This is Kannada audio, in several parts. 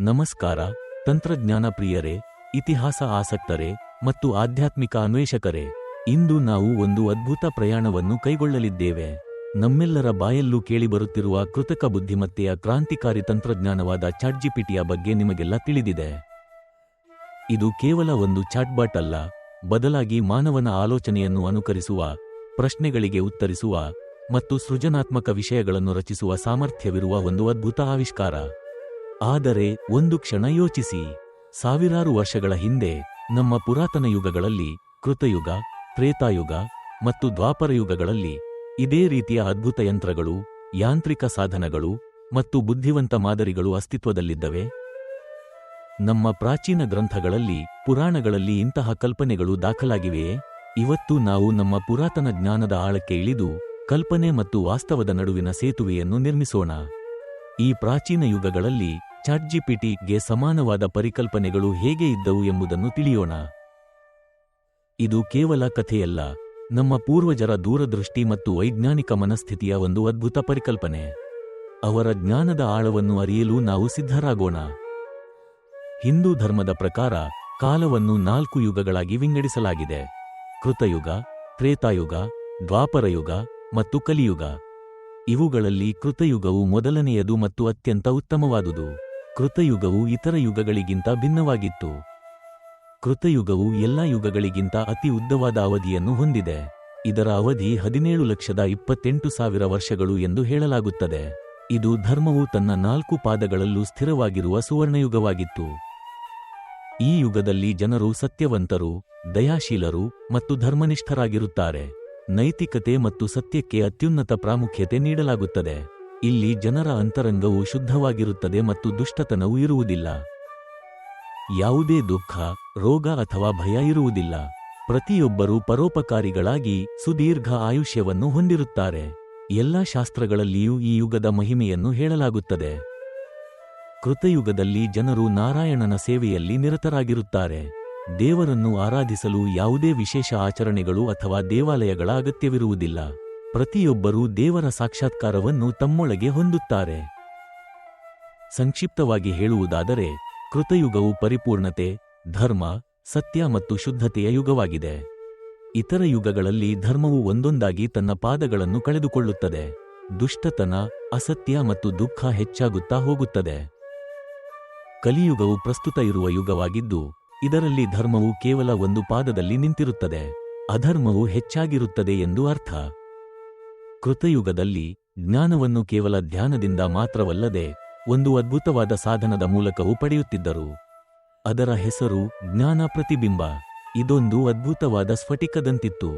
ನಮಸ್ಕಾರ, ತಂತ್ರಜ್ಞಾನ ಪ್ರಿಯರೇ, ಇತಿಹಾಸ ಆಸಕ್ತರೇ ಮತ್ತು ಆಧ್ಯಾತ್ಮಿಕ ಅನ್ವೇಷಕರೇ, ಇಂದು ನಾವು ಒಂದು ಅದ್ಭುತ ಪ್ರಯಾಣವನ್ನು ಕೈಗೊಳ್ಳಲಿದ್ದೇವೆ. ನಮ್ಮೆಲ್ಲರ ಬಾಯಲ್ಲೂ ಕೇಳಿಬರುತ್ತಿರುವ ಕೃತಕ ಬುದ್ಧಿಮತ್ತೆಯ ಕ್ರಾಂತಿಕಾರಿ ತಂತ್ರಜ್ಞಾನವಾದ ಚಾಟ್ಜಿಪಿಟಿಯ ಬಗ್ಗೆ ನಿಮಗೆಲ್ಲ ತಿಳಿದಿದೆ. ಇದು ಕೇವಲ ಒಂದು ಚಾಟ್ಬಾಟ್ ಅಲ್ಲ, ಬದಲಾಗಿ ಮಾನವನ ಆಲೋಚನೆಯನ್ನು ಅನುಕರಿಸುವ, ಪ್ರಶ್ನೆಗಳಿಗೆ ಉತ್ತರಿಸುವ ಮತ್ತು ಸೃಜನಾತ್ಮಕ ವಿಷಯಗಳನ್ನು ರಚಿಸುವ ಸಾಮರ್ಥ್ಯವಿರುವ ಒಂದು ಅದ್ಭುತ ಆವಿಷ್ಕಾರ. ಆದರೆ ಒಂದು ಕ್ಷಣ ಯೋಚಿಸಿ. ಸಾವಿರಾರು ವರ್ಷಗಳ ಹಿಂದೆ ನಮ್ಮ ಪುರಾತನ ಯುಗಗಳಲ್ಲಿ ಕೃತಯುಗ, ತ್ರೇತಾಯುಗ ಮತ್ತು ದ್ವಾಪರಯುಗಗಳಲ್ಲಿ ಇದೇ ರೀತಿಯ ಅದ್ಭುತ ಯಂತ್ರಗಳು, ಯಾಂತ್ರಿಕ ಸಾಧನಗಳು ಮತ್ತು ಬುದ್ಧಿವಂತ ಮಾದರಿಗಳು ಅಸ್ತಿತ್ವದಲ್ಲಿದ್ದವೆ. ನಮ್ಮ ಪ್ರಾಚೀನ ಗ್ರಂಥಗಳಲ್ಲಿ ಪುರಾಣಗಳಲ್ಲಿ ಇಂತಹ ಕಲ್ಪನೆಗಳು ದಾಖಲಾಗಿವೆಯೇ? ಇವತ್ತು ನಾವು ನಮ್ಮ ಪುರಾತನ ಜ್ಞಾನದ ಆಳಕ್ಕೆ ಇಳಿದು ಕಲ್ಪನೆ ಮತ್ತು ವಾಸ್ತವದ ನಡುವಿನ ಸೇತುವೆಯನ್ನು ನಿರ್ಮಿಸೋಣ. ಈ ಪ್ರಾಚೀನ ಯುಗಗಳಲ್ಲಿ ಚಾಟ್ಜಿಪಿಟಿಗೆ ಸಮಾನವಾದ ಪರಿಕಲ್ಪನೆಗಳು ಹೇಗೆ ಇದ್ದವು ಎಂಬುದನ್ನು ತಿಳಿಯೋಣ. ಇದು ಕೇವಲ ಕಥೆಯಲ್ಲ, ನಮ್ಮ ಪೂರ್ವಜರ ದೂರದೃಷ್ಟಿ ಮತ್ತು ವೈಜ್ಞಾನಿಕ ಮನಸ್ಥಿತಿಯ ಒಂದು ಅದ್ಭುತ ಪರಿಕಲ್ಪನೆ. ಅವರ ಜ್ಞಾನದ ಆಳವನ್ನು ಅರಿಯಲು ನಾವು ಸಿದ್ಧರಾಗೋಣ. ಹಿಂದೂ ಧರ್ಮದ ಪ್ರಕಾರ ಕಾಲವನ್ನು ನಾಲ್ಕು ಯುಗಗಳಾಗಿ ವಿಂಗಡಿಸಲಾಗಿದೆ. ಕೃತಯುಗ, ತ್ರೇತಾಯುಗ, ದ್ವಾಪರಯುಗ ಮತ್ತು ಕಲಿಯುಗ. ಇವುಗಳಲ್ಲಿ ಕೃತಯುಗವು ಮೊದಲನೆಯದು ಮತ್ತು ಅತ್ಯಂತ ಉತ್ತಮವಾದುದು. ಕೃತಯುಗವು ಇತರ ಯುಗಗಳಿಗಿಂತ ಭಿನ್ನವಾಗಿತ್ತು. ಕೃತಯುಗವು ಎಲ್ಲಾ ಯುಗಗಳಿಗಿಂತ ಅತಿ ಉದ್ದವಾದ ಅವಧಿಯನ್ನು ಹೊಂದಿದೆ. ಇದರ ಅವಧಿ ಹದಿನೇಳು ಲಕ್ಷದ ಇಪ್ಪತ್ತೆಂಟು ಸಾವಿರ ವರ್ಷಗಳು ಎಂದು ಹೇಳಲಾಗುತ್ತದೆ. ಇದು ಧರ್ಮವು ತನ್ನ ನಾಲ್ಕು ಪಾದಗಳಲ್ಲೂ ಸ್ಥಿರವಾಗಿರುವ ಸುವರ್ಣಯುಗವಾಗಿತ್ತು. ಈ ಯುಗದಲ್ಲಿ ಜನರು ಸತ್ಯವಂತರು, ದಯಾಶೀಲರು ಮತ್ತು ಧರ್ಮನಿಷ್ಠರಾಗಿರುತ್ತಾರೆ. ನೈತಿಕತೆ ಮತ್ತು ಸತ್ಯಕ್ಕೆ ಅತ್ಯುನ್ನತ ಪ್ರಾಮುಖ್ಯತೆ ನೀಡಲಾಗುತ್ತದೆ. ಇಲ್ಲಿ ಜನರ ಅಂತರಂಗವು ಶುದ್ಧವಾಗಿರುತ್ತದೆ ಮತ್ತು ದುಷ್ಟತನವು ಇರುವುದಿಲ್ಲ. ಯಾವುದೇ ದುಃಖ, ರೋಗ ಅಥವಾ ಭಯ ಇರುವುದಿಲ್ಲ. ಪ್ರತಿಯೊಬ್ಬರೂ ಪರೋಪಕಾರಿಗಳಾಗಿ ಸುದೀರ್ಘ ಆಯುಷ್ಯವನ್ನು ಹೊಂದಿರುತ್ತಾರೆ. ಎಲ್ಲಾ ಶಾಸ್ತ್ರಗಳಲ್ಲಿಯೂ ಈ ಯುಗದ ಮಹಿಮೆಯನ್ನು ಹೇಳಲಾಗುತ್ತದೆ. ಕೃತಯುಗದಲ್ಲಿ ಜನರು ನಾರಾಯಣನ ಸೇವೆಯಲ್ಲಿ ನಿರತರಾಗಿರುತ್ತಾರೆ. ದೇವರನ್ನು ಆರಾಧಿಸಲು ಯಾವುದೇ ವಿಶೇಷ ಆಚರಣೆಗಳು ಅಥವಾ ದೇವಾಲಯಗಳ ಅಗತ್ಯವಿರುವುದಿಲ್ಲ. ಪ್ರತಿಯೊಬ್ಬರೂ ದೇವರ ಸಾಕ್ಷಾತ್ಕಾರವನ್ನು ತಮ್ಮೊಳಗೆ ಹೊಂದುತ್ತಾರೆ. ಸಂಕ್ಷಿಪ್ತವಾಗಿ ಹೇಳುವುದಾದರೆ, ಕೃತಯುಗವು ಪರಿಪೂರ್ಣತೆ, ಧರ್ಮ, ಸತ್ಯ ಮತ್ತು ಶುದ್ಧತೆಯ ಯುಗವಾಗಿದೆ. ಇತರ ಯುಗಗಳಲ್ಲಿ ಧರ್ಮವು ಒಂದೊಂದಾಗಿ ತನ್ನ ಪಾದಗಳನ್ನು ಕಳೆದುಕೊಳ್ಳುತ್ತದೆ. ದುಷ್ಟತನ, ಅಸತ್ಯ ಮತ್ತು ದುಃಖ ಹೆಚ್ಚಾಗುತ್ತಾ ಹೋಗುತ್ತದೆ. ಕಲಿಯುಗವು ಪ್ರಸ್ತುತ ಇರುವ ಯುಗವಾಗಿದ್ದು, ಇದರಲ್ಲಿ ಧರ್ಮವು ಕೇವಲ ಒಂದು ಪಾದದಲ್ಲಿ ನಿಂತಿರುತ್ತದೆ. ಅಧರ್ಮವು ಹೆಚ್ಚಾಗಿರುತ್ತದೆ ಎಂದು ಅರ್ಥ. ಕೃತಯುಗದಲ್ಲಿ ಜ್ಞಾನವನ್ನು ಕೇವಲ ಧ್ಯಾನದಿಂದ ಮಾತ್ರವಲ್ಲದೆ ಒಂದು ಅದ್ಭುತವಾದ ಸಾಧನದ ಮೂಲಕವೂ ಪಡೆಯುತ್ತಿದ್ದರು. ಅದರ ಹೆಸರು ಜ್ಞಾನ ಪ್ರತಿಬಿಂಬ. ಇದೊಂದು ಅದ್ಭುತವಾದ ಸ್ಫಟಿಕದಂತಿತ್ತು.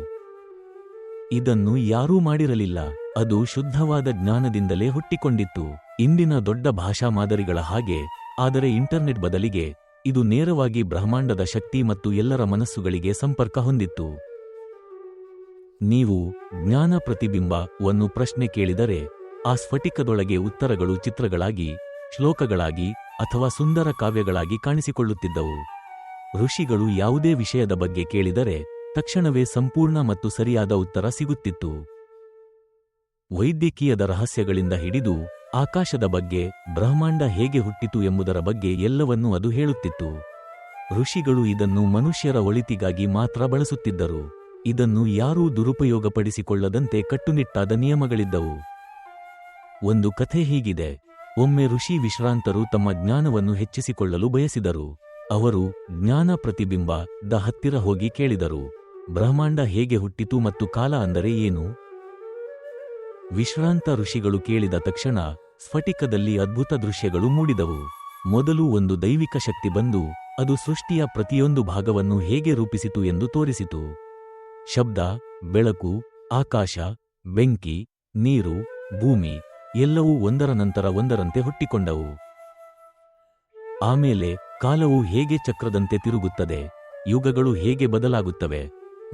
ಇದನ್ನು ಯಾರೂ ಮಾಡಿರಲಿಲ್ಲ. ಅದು ಶುದ್ಧವಾದ ಜ್ಞಾನದಿಂದಲೇ ಹುಟ್ಟಿಕೊಂಡಿತ್ತು. ಇಂದಿನ ದೊಡ್ಡ ಭಾಷಾ ಮಾದರಿಗಳ ಹಾಗೆ, ಆದರೆ ಇಂಟರ್ನೆಟ್ ಬದಲಿಗೆ ಇದು ನೇರವಾಗಿ ಬ್ರಹ್ಮಾಂಡದ ಶಕ್ತಿ ಮತ್ತು ಎಲ್ಲರ ಮನಸ್ಸುಗಳಿಗೆ ಸಂಪರ್ಕ ಹೊಂದಿತ್ತು. ನೀವು ಜ್ಞಾನ ಪ್ರತಿಬಿಂಬವನ್ನು ಪ್ರಶ್ನೆ ಕೇಳಿದರೆ ಆ ಸ್ಫಟಿಕದೊಳಗೆ ಉತ್ತರಗಳು ಚಿತ್ರಗಳಾಗಿ, ಶ್ಲೋಕಗಳಾಗಿ ಅಥವಾ ಸುಂದರ ಕಾವ್ಯಗಳಾಗಿ ಕಾಣಿಸಿಕೊಳ್ಳುತ್ತಿದ್ದವು. ಋಷಿಗಳು ಯಾವುದೇ ವಿಷಯದ ಬಗ್ಗೆ ಕೇಳಿದರೆ ತಕ್ಷಣವೇ ಸಂಪೂರ್ಣ ಮತ್ತು ಸರಿಯಾದ ಉತ್ತರ ಸಿಗುತ್ತಿತ್ತು. ವೈದ್ಯಕೀಯದ ರಹಸ್ಯಗಳಿಂದ ಹಿಡಿದು ಆಕಾಶದ ಬಗ್ಗೆ, ಬ್ರಹ್ಮಾಂಡ ಹೇಗೆ ಹುಟ್ಟಿತು ಎಂಬುದರ ಬಗ್ಗೆ ಎಲ್ಲವನ್ನೂ ಅದು ಹೇಳುತ್ತಿತ್ತು. ಋಷಿಗಳು ಇದನ್ನು ಮನುಷ್ಯರ ಒಳಿತಿಗಾಗಿ ಮಾತ್ರ ಬಳಸುತ್ತಿದ್ದರು. ಇದನ್ನು ಯಾರೂ ದುರುಪಯೋಗಪಡಿಸಿಕೊಳ್ಳದಂತೆ ಕಟ್ಟುನಿಟ್ಟಾದ ನಿಯಮಗಳಿದ್ದವು. ಒಂದು ಕಥೆ ಹೀಗಿದೆ. ಒಮ್ಮೆ ಋಷಿ ವಿಶ್ರಾಂತರು ತಮ್ಮ ಜ್ಞಾನವನ್ನು ಹೆಚ್ಚಿಸಿಕೊಳ್ಳಲು ಬಯಸಿದರು. ಅವರು ಜ್ಞಾನ ಪ್ರತಿಬಿಂಬ ದ ಹತ್ತಿರ ಹೋಗಿ ಕೇಳಿದರು. ಬ್ರಹ್ಮಾಂಡ ಹೇಗೆ ಹುಟ್ಟಿತು ಮತ್ತು ಕಾಲ ಅಂದರೆ ಏನು? ವಿಶ್ರಾಂತ ಋಷಿಗಳು ಕೇಳಿದ ತಕ್ಷಣ ಸ್ಫಟಿಕದಲ್ಲಿ ಅದ್ಭುತ ದೃಶ್ಯಗಳು ಮೂಡಿದವು. ಮೊದಲು ಒಂದು ದೈವಿಕ ಶಕ್ತಿ ಬಂದು ಅದು ಸೃಷ್ಟಿಯ ಪ್ರತಿಯೊಂದು ಭಾಗವನ್ನು ಹೇಗೆ ರೂಪಿಸಿತು ಎಂದು ತೋರಿಸಿತು. ಶಬ್ದ, ಬೆಳಕು, ಆಕಾಶ, ಬೆಂಕಿ, ನೀರು, ಭೂಮಿ ಎಲ್ಲವೂ ಒಂದರ ನಂತರ ಒಂದರಂತೆ ಹುಟ್ಟಿಕೊಂಡವು. ಆಮೇಲೆ ಕಾಲವು ಹೇಗೆ ಚಕ್ರದಂತೆ ತಿರುಗುತ್ತದೆ, ಯುಗಗಳು ಹೇಗೆ ಬದಲಾಗುತ್ತವೆ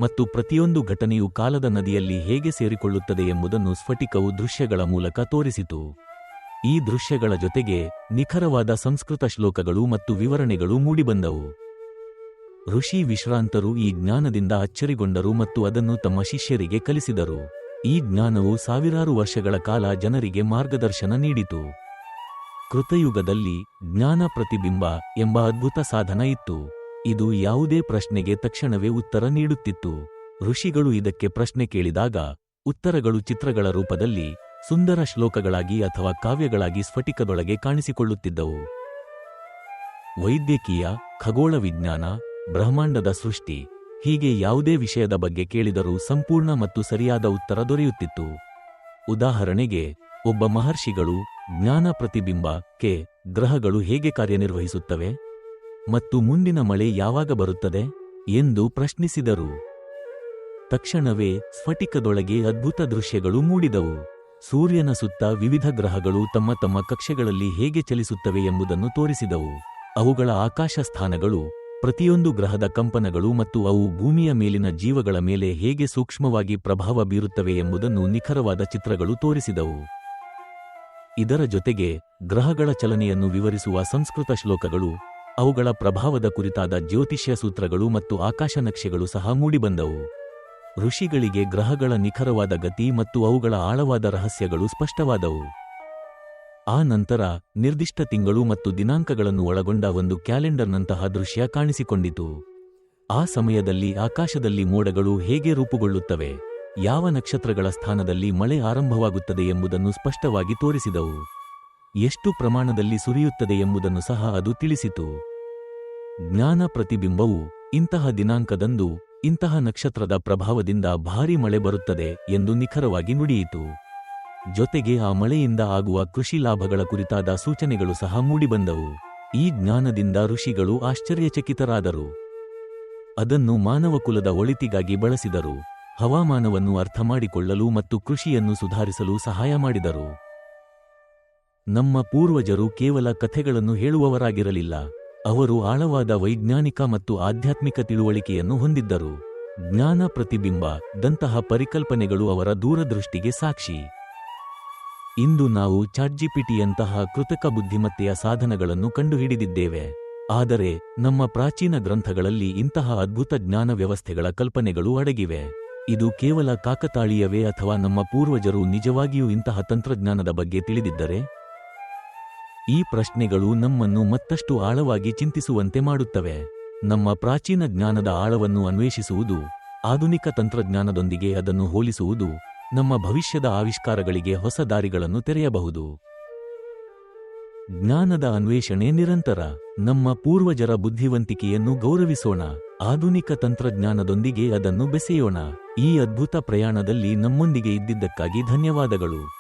ಮತ್ತು ಪ್ರತಿಯೊಂದು ಘಟನೆಯು ಕಾಲದ ನದಿಯಲ್ಲಿ ಹೇಗೆ ಸೇರಿಕೊಳ್ಳುತ್ತದೆ ಎಂಬುದನ್ನು ಸ್ಫಟಿಕವು ದೃಶ್ಯಗಳ ಮೂಲಕ ತೋರಿಸಿತು. ಈ ದೃಶ್ಯಗಳ ಜೊತೆಗೆ ನಿಖರವಾದ ಸಂಸ್ಕೃತ ಶ್ಲೋಕಗಳು ಮತ್ತು ವಿವರಣೆಗಳು ಮೂಡಿಬಂದವು. ಋಷಿ ವಿಶ್ರಾಂತರು ಈ ಜ್ಞಾನದಿಂದ ಅಚ್ಚರಿಗೊಂಡರು ಮತ್ತು ಅದನ್ನು ತಮ್ಮ ಶಿಷ್ಯರಿಗೆ ಕಲಿಸಿದರು. ಈ ಜ್ಞಾನವು ಸಾವಿರಾರು ವರ್ಷಗಳ ಕಾಲ ಜನರಿಗೆ ಮಾರ್ಗದರ್ಶನ ನೀಡಿತು. ಕೃತಯುಗದಲ್ಲಿ ಜ್ಞಾನ ಪ್ರತಿಬಿಂಬ ಎಂಬ ಅದ್ಭುತ ಸಾಧನ ಇತ್ತು. ಇದು ಯಾವುದೇ ಪ್ರಶ್ನೆಗೆ ತಕ್ಷಣವೇ ಉತ್ತರ ನೀಡುತ್ತಿತ್ತು. ಋಷಿಗಳು ಇದಕ್ಕೆ ಪ್ರಶ್ನೆ ಕೇಳಿದಾಗ, ಉತ್ತರಗಳು ಚಿತ್ರಗಳ ರೂಪದಲ್ಲಿ, ಸುಂದರ ಶ್ಲೋಕಗಳಾಗಿ ಅಥವಾ ಕಾವ್ಯಗಳಾಗಿ ಸ್ಫಟಿಕದೊಳಗೆ ಕಾಣಿಸಿಕೊಳ್ಳುತ್ತಿದ್ದವು. ವೈದ್ಯಕೀಯ, ಖಗೋಳ ವಿಜ್ಞಾನ ಬ್ರಹ್ಮಾಂಡದ ಸೃಷ್ಟಿ ಹೀಗೆ ಯಾವುದೇ ವಿಷಯದ ಬಗ್ಗೆ ಕೇಳಿದರೂ ಸಂಪೂರ್ಣ ಮತ್ತು ಸರಿಯಾದ ಉತ್ತರ ದೊರೆಯುತ್ತಿತ್ತು. ಉದಾಹರಣೆಗೆ, ಒಬ್ಬ ಮಹರ್ಷಿಗಳು ಜ್ಞಾನ ಪ್ರತಿಬಿಂಬ ಕೆ ಗ್ರಹಗಳು ಹೇಗೆ ಕಾರ್ಯನಿರ್ವಹಿಸುತ್ತವೆ? ಮತ್ತು ಮುಂದಿನ ಮಳೆ ಯಾವಾಗ ಬರುತ್ತದೆ? ಎಂದು ಪ್ರಶ್ನಿಸಿದರು. ತಕ್ಷಣವೇ ಸ್ಫಟಿಕದೊಳಗೆ ಅದ್ಭುತ ದೃಶ್ಯಗಳು ಮೂಡಿದವು. ಸೂರ್ಯನ ಸುತ್ತ ವಿವಿಧ ಗ್ರಹಗಳು ತಮ್ಮ ತಮ್ಮ ಕಕ್ಷೆಗಳಲ್ಲಿ ಹೇಗೆ ಚಲಿಸುತ್ತವೆ ಎಂಬುದನ್ನು ತೋರಿಸಿದವು. ಅವುಗಳ ಆಕಾಶ ಸ್ಥಾನಗಳು ಪ್ರತಿಯೊಂದು ಗ್ರಹದ ಕಂಪನಗಳು ಮತ್ತು ಅವು ಭೂಮಿಯ ಮೇಲಿನ ಜೀವಗಳ ಮೇಲೆ ಹೇಗೆ ಸೂಕ್ಷ್ಮವಾಗಿ ಪ್ರಭಾವ ಬೀರುತ್ತವೆ ಎಂಬುದನ್ನು ನಿಖರವಾದ ಚಿತ್ರಗಳು ತೋರಿಸಿದವು. ಇದರ ಜೊತೆಗೆ, ಗ್ರಹಗಳ ಚಲನೆಯನ್ನು ವಿವರಿಸುವ ಸಂಸ್ಕೃತ ಶ್ಲೋಕಗಳು, ಅವುಗಳ ಪ್ರಭಾವದ ಕುರಿತಾದ ಜ್ಯೋತಿಷ್ಯ ಸೂತ್ರಗಳು ಮತ್ತು ಆಕಾಶ ನಕ್ಷೆಗಳು ಸಹ ಮೂಡಿಬಂದವು. ಋಷಿಗಳಿಗೆ ಗ್ರಹಗಳ ನಿಖರವಾದ ಗತಿ ಮತ್ತು ಅವುಗಳ ಆಳವಾದ ರಹಸ್ಯಗಳು ಸ್ಪಷ್ಟವಾದವು. ಆ ನಂತರ ನಿರ್ದಿಷ್ಟ ತಿಂಗಳು ಮತ್ತು ದಿನಾಂಕಗಳನ್ನು ಒಳಗೊಂಡ ಒಂದು ಕ್ಯಾಲೆಂಡರ್ನಂತಹ ದೃಶ್ಯ ಕಾಣಿಸಿಕೊಂಡಿತು. ಆ ಸಮಯದಲ್ಲಿ ಆಕಾಶದಲ್ಲಿ ಮೋಡಗಳು ಹೇಗೆ ರೂಪುಗೊಳ್ಳುತ್ತವೆ, ಯಾವ ನಕ್ಷತ್ರಗಳ ಸ್ಥಾನದಲ್ಲಿ ಮಳೆ ಆರಂಭವಾಗುತ್ತದೆ ಎಂಬುದನ್ನು ಸ್ಪಷ್ಟವಾಗಿ ತೋರಿಸಿದವು. ಎಷ್ಟು ಪ್ರಮಾಣದಲ್ಲಿ ಸುರಿಯುತ್ತದೆ ಎಂಬುದನ್ನು ಸಹ ಅದು ತಿಳಿಸಿತು. ಜ್ಞಾನ ಪ್ರತಿಬಿಂಬವು ಇಂತಹ ದಿನಾಂಕದಂದು ಇಂತಹ ನಕ್ಷತ್ರದ ಪ್ರಭಾವದಿಂದ ಭಾರೀ ಮಳೆ ಬರುತ್ತದೆ ಎಂದು ನಿಖರವಾಗಿ ನುಡಿಯಿತು. ಜೊತೆಗೆ ಆ ಮಳೆಯಿಂದ ಆಗುವ ಕೃಷಿ ಲಾಭಗಳ ಕುರಿತಾದ ಸೂಚನೆಗಳು ಸಹ ಮೂಡಿಬಂದವು. ಈ ಜ್ಞಾನದಿಂದ ಋಷಿಗಳು ಆಶ್ಚರ್ಯಚಕಿತರಾದರು. ಅದನ್ನು ಮಾನವಕುಲದ ಒಳಿತಿಗಾಗಿ ಬಳಸಿದರು. ಹವಾಮಾನವನ್ನು ಅರ್ಥಮಾಡಿಕೊಳ್ಳಲು ಮತ್ತು ಕೃಷಿಯನ್ನು ಸುಧಾರಿಸಲು ಸಹಾಯ ಮಾಡಿದರು. ನಮ್ಮ ಪೂರ್ವಜರು ಕೇವಲ ಕಥೆಗಳನ್ನು ಹೇಳುವವರಾಗಿರಲಿಲ್ಲ. ಅವರು ಆಳವಾದ ವೈಜ್ಞಾನಿಕ ಮತ್ತು ಆಧ್ಯಾತ್ಮಿಕ ತಿಳುವಳಿಕೆಯನ್ನು ಹೊಂದಿದ್ದರು. ಜ್ಞಾನ ಪ್ರತಿಬಿಂಬ, ದಂತಹ ಪರಿಕಲ್ಪನೆಗಳು ಅವರ ದೂರದೃಷ್ಟಿಗೆ ಸಾಕ್ಷಿ. ಇಂದು ನಾವು ಚಾಟ್ಜಿಪಿಟಿಯಂತಹ ಕೃತಕ ಬುದ್ಧಿಮತ್ತೆಯ ಸಾಧನಗಳನ್ನು ಕಂಡುಹಿಡಿದಿದ್ದೇವೆ. ಆದರೆ ನಮ್ಮ ಪ್ರಾಚೀನ ಗ್ರಂಥಗಳಲ್ಲಿ ಇಂತಹ ಅದ್ಭುತ ಜ್ಞಾನ ವ್ಯವಸ್ಥೆಗಳ ಕಲ್ಪನೆಗಳು ಅಡಗಿವೆ. ಇದು ಕೇವಲ ಕಾಕತಾಳೀಯವೇ ಅಥವಾ ನಮ್ಮ ಪೂರ್ವಜರು ನಿಜವಾಗಿಯೂ ಇಂತಹ ತಂತ್ರಜ್ಞಾನದ ಬಗ್ಗೆ ತಿಳಿದಿದ್ದರೆ? ಈ ಪ್ರಶ್ನೆಗಳು ನಮ್ಮನ್ನು ಮತ್ತಷ್ಟು ಆಳವಾಗಿ ಚಿಂತಿಸುವಂತೆ ಮಾಡುತ್ತವೆ. ನಮ್ಮ ಪ್ರಾಚೀನ ಜ್ಞಾನದ ಆಳವನ್ನು ಅನ್ವೇಷಿಸುವುದು, ಆಧುನಿಕ ತಂತ್ರಜ್ಞಾನದೊಂದಿಗೆ ಅದನ್ನು ಹೋಲಿಸುವುದು ನಮ್ಮ ಭವಿಷ್ಯದ ಆವಿಷ್ಕಾರಗಳಿಗೆ ಹೊಸ ದಾರಿಗಳನ್ನು ತೆರೆಯಬಹುದು. ಜ್ಞಾನದ ಅನ್ವೇಷಣೆ ನಿರಂತರ. ನಮ್ಮ ಪೂರ್ವಜರ ಬುದ್ಧಿವಂತಿಕೆಯನ್ನು ಗೌರವಿಸೋಣ. ಆಧುನಿಕ ತಂತ್ರಜ್ಞಾನದೊಂದಿಗೆ ಅದನ್ನು ಬೆಸೆಯೋಣ. ಈ ಅದ್ಭುತ ಪ್ರಯಾಣದಲ್ಲಿ ನಮ್ಮೊಂದಿಗೆ ಇದ್ದಿದ್ದಕ್ಕಾಗಿ ಧನ್ಯವಾದಗಳು.